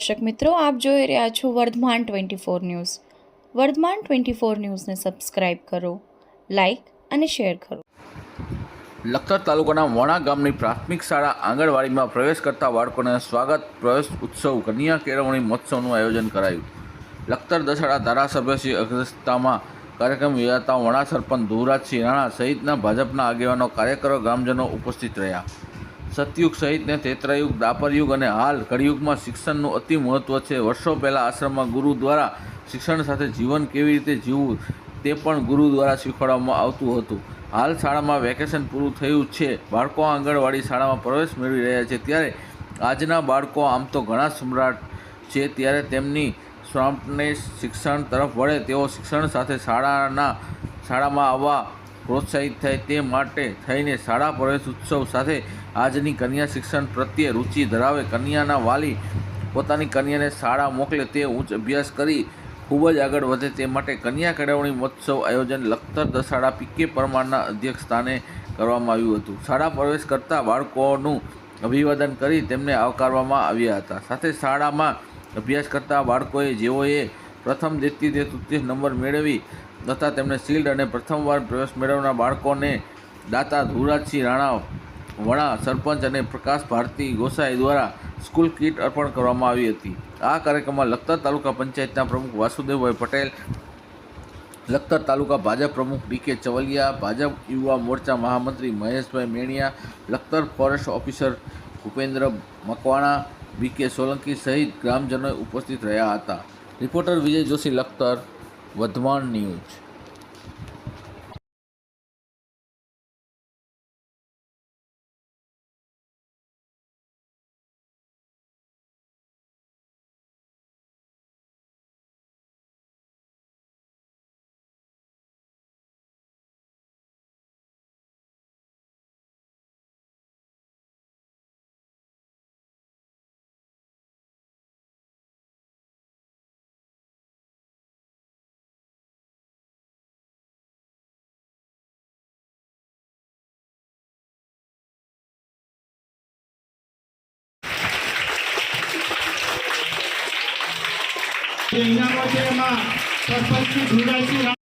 દર્શક મિત્રો, આપ જોઈ રહ્યા છો Vardhman twenty four news. Vardhman twenty four ન્યૂઝને સબસ્ક્રાઇબ કરો, લાઇક અને શેર કરો. લખતર તાલુકાના વણા ગામની પ્રાથમિક શાળા આંગણવાડીમાં પ્રવેશ કરતા બાળકોને સ્વાગત પ્રવેશ ઉત્સવ, કન્યા કેળવણી મહોત્સવનું આયોજન કરાયું. લખતર દશાડા ધારાસભ્ય શ્રી અગ્રસ્તામાં કાર્યક્રમ યોજાતા વણા સરપંચ ધુવરાજસિંહ રાણા સહિતના ભાજપના આગેવાનો, કાર્યકરો ગ્રામજનો ઉપસ્થિત રહ્યા. સતયુગ સહિતને તેત્રયુગ દાપરયુગ અને હાલ કળિયુગમાં શિક્ષણનું અતિ મહત્ત્વ છે. વર્ષો પહેલાં આશ્રમમાં ગુરુ દ્વારા શિક્ષણ સાથે જીવન કેવી રીતે જીવવું તે પણ ગુરુ દ્વારા શીખવાડવામાં આવતું હતું. હાલ શાળામાં વેકેશન પૂરું થયું છે. બાળકો આંગણવાડી શાળામાં પ્રવેશ મેળવી રહ્યા છે. ત્યારે આજના બાળકો આમ તો ઘણા સમ્રાટ છે. ત્યારે તેમની સ્વામ્પને શિક્ષણ તરફ વળે તેઓ શિક્ષણ સાથે શાળાના, શાળામાં આવવા પ્રોત્સાહિત થાય તે માટે થઈને શાળા પ્રવેશ ઉત્સવ સાથે આજની કન્યા શિક્ષણ પ્રત્યે રુચિ ધરાવે. કન્યાના વાલી પોતાની કન્યાને શાળા મોકલે તે ઉચ્ચ અભ્યાસ કરી ખૂબ જ આગળ વધે તે માટે કન્યા કેળવણી મહોત્સવ આયોજન લખતર દશાળા પીકે પરમારના અધ્યક્ષ સ્થાને કરવામાં આવ્યું હતું. શાળા પ્રવેશ કરતા બાળકોનું અભિવાદન કરી તેમને આવકારવામાં આવ્યા હતા. સાથે શાળામાં અભ્યાસ કરતા બાળકોએ જેઓએ પ્રથમ, દ્વિતીય, તૃતીય નંબર મેળવી તથા તેમને શિલ્ડ અને પ્રથમવાર પ્રવેશ મેળવનાર બાળકોને દાતા ધુરાજસિંહ રાણા વણા સરપંચ અને પ્રકાશ ભારતી ગોસાઈ દ્વારા સ્કૂલ કીટ અર્પણ કરવામાં આવી હતી. આ કાર્યક્રમમાં લખતર તાલુકા પંચાયતના પ્રમુખ વાસુદેવભાઈ પટેલ, લખતર તાલુકા ભાજપ પ્રમુખ ડી કે ચવલિયા, ભાજપ યુવા મોરચા મહામંત્રી Maheshbhai Meniya, Lakhtar forest officer Bhupendra Makwana B K Solanki સહિત ગ્રામજનો ઉપસ્થિત રહ્યા હતા. રિપોર્ટર વિજય જોશી, લખતર વર્ધમાન ન્યૂઝ ઇનામો છે એમાં સરપંચની ધુરાજી